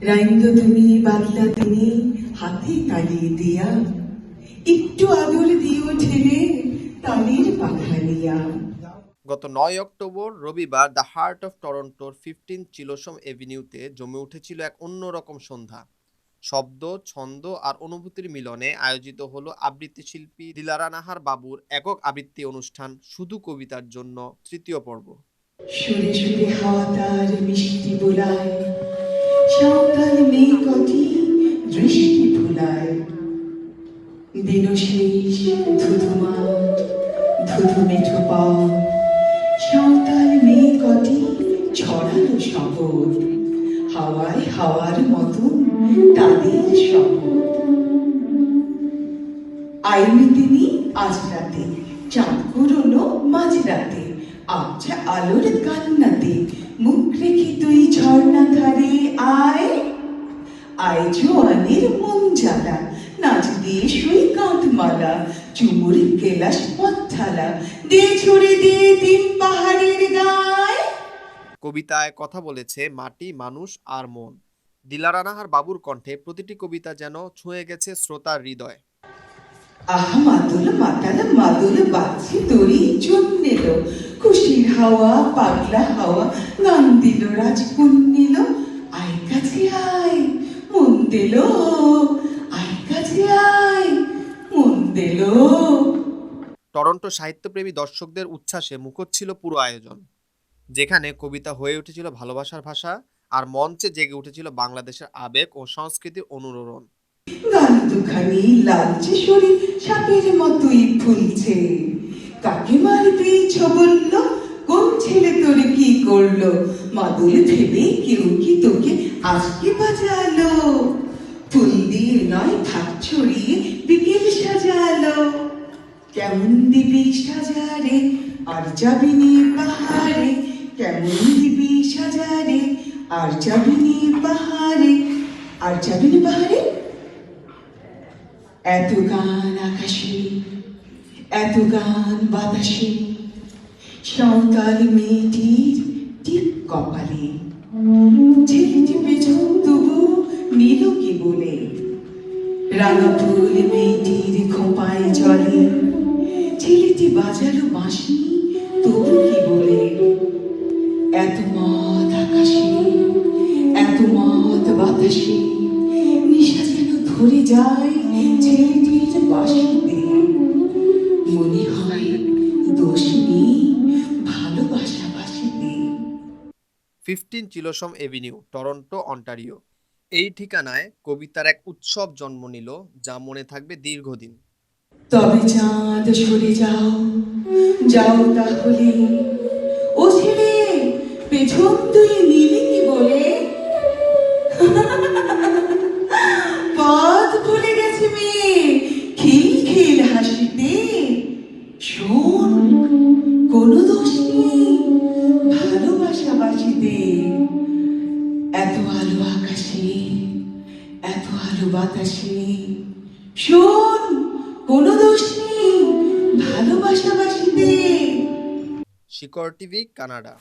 রাইন্দ তুমি বাদলা তুমি হাতে দিয়া। একটু আদর দিও ঠেলে তালির পাখা নিয়া। গত নয় অক্টোবর রবিবার দ্য হার্ট অফ টরন্টোর ফিফটিন চিলোসম এভিনিউতে জমে উঠেছিল এক অন্যরকম সন্ধ্যা। শব্দ ছন্দ আর অনুভূতির মিলনে আয়োজিত হলো আবৃত্তি শিল্পী দিলারা নাহার বাবুর একক আবৃত্তি অনুষ্ঠান শুধু কবিতার জন্য তৃতীয় পর্ব। সুরে সুরে হাওয়া তার মিষ্টি বোলায় দিনশেষ ধুধুমাট ধুধু মেঠো পাও সাঁওতাল মেয়ে কটি ছড়ালো শপথ হাওয়ায় হাওয়ার মতন তাদের শপথ আইনি তিনি আজ রাতে, চাঁদ করল মাঝরাতে আবছা আলোর কান্নাতে, মুখ রেখে তুই ঝর্ণা ধারে আয়। আয় জোয়ানের মন জ্বালা নাচ দিয়ে শুই কাঁধমালা চুমুর কেলাস পথ্থালা দে ছুড়ে দিয়ে তিন পাহাড়ের গায়। কবিতায় কথা বলেছে মাটি মানুষ আর মন। দিলারা নাহার বাবুর কণ্ঠে প্রতিটি কবিতা যেন ছুঁয়ে গেছে শ্রোতার হৃদয়। আহা মাদুল মাতাল মাদুল বাজছে তোরই জন্মেল খুশির হাওয়া পাগলা হাওয়া গান দিল রাজকুন নিল আয় কাছে আয় মন দিল। দিল। টরন্টো সাহিত্যপ্রেমী দর্শকদের উচ্ছ্বাসে মুখর পুরো আয়োজন যেখানে কবিতা হয়ে উঠেছিল ভালোবাসার ভাষা আর মঞ্চে জেগে উঠেছিল বাংলাদেশের আবেগ ও সংস্কৃতির অনুরণন গান দুখানি লালচে শরীর সাপের মতোই ফুলছে। কাকে মারবে বলল কোন ছেলে তোরে কি করল? মাদুল ভেবে কেউ কি তোকে আজকে নয় ছড়িয়ে বিকেল সাজালো। কেমন দিবি সাজারে আর যাবি পাহাড়ে? কেমন দিবি সাজারে আর যাবি পাহাড়ে? আর যাবি পাহাড়ে? এত গান আকাশে, এত গান বাতাসে, সাঁওতাল মেয়েটির ঠিক কপালে ছেলেটি পেছন রাঙা ফুল মেয়েটির খোপায় জলে। ছেলেটি বাজালো বাঁশি, তবু কি বলে? এত মত আকাশে, এত মত বাতাসে, নিশা যেন ধরে যায় ছেলেটির বাসিতে মনে হয় দোষ নেই ভালোবাসা বাসিতে ফিফটিন চিলোসম এভিনিউ, টরন্টো, অন্টারিও। এই ঠিকানায় কবিতার এক উৎসব জন্ম নিল যা মনে থাকবে দীর্ঘদিন। তবে চাঁদ সরে যাও যাও তাহলে। ও ছেলে, পেছন তুই নিলি কি বলে? পথ ভুলে গেছে মেয়ে, খিল খিল হাসিতে। শোন, কোনো দোষ আলো বাতাসে শোন কোনো দোষ নেই ভালোবাসা বাসিতে। শিকড় টিভি কানাডা।